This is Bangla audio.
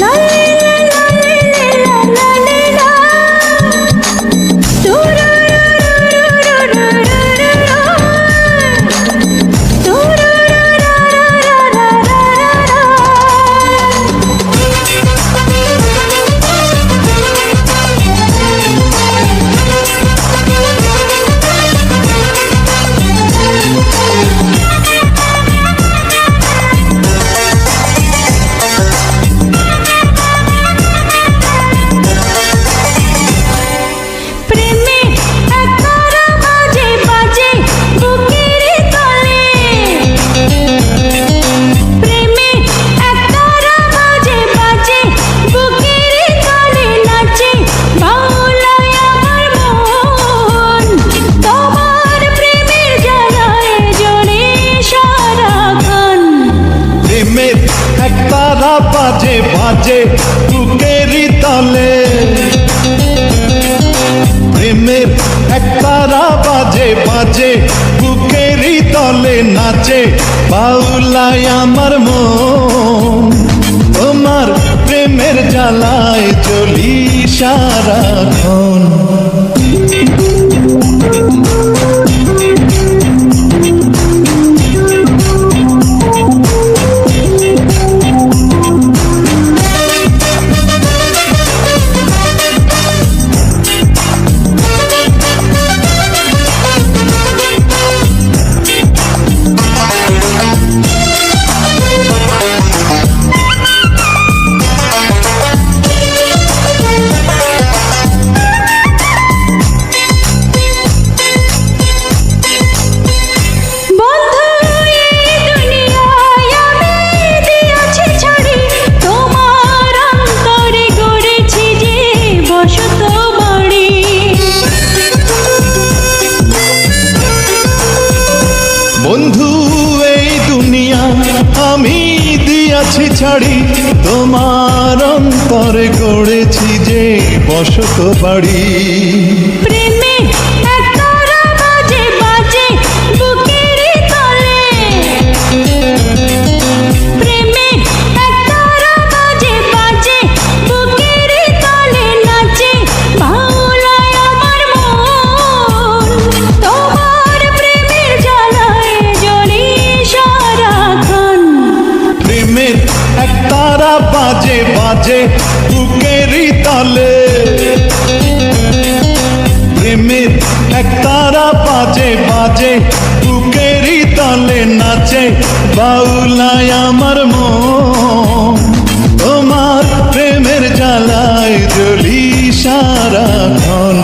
La একতারা বাজে বাজে বুকেরই তলে। প্রেমের একতারা বাজে বাজে বুকেরই তলে নাচে বাউলায় আমার মন। তোমার প্রেমের জ্বালায় চলি সারাক্ষণ। দিয়াছি ছাড়ি তোমার অন্তরে করেছি যে বসত বাড়ি। একতারা বাজে বাজে বুকেরই তলে। প্রেমের একতারা বাজে বাজে বুকেরই তালে নাচে বাউলায় আমার মন। তোমার প্রেমের জ্বালায় জ্বলি সারাক্ষণ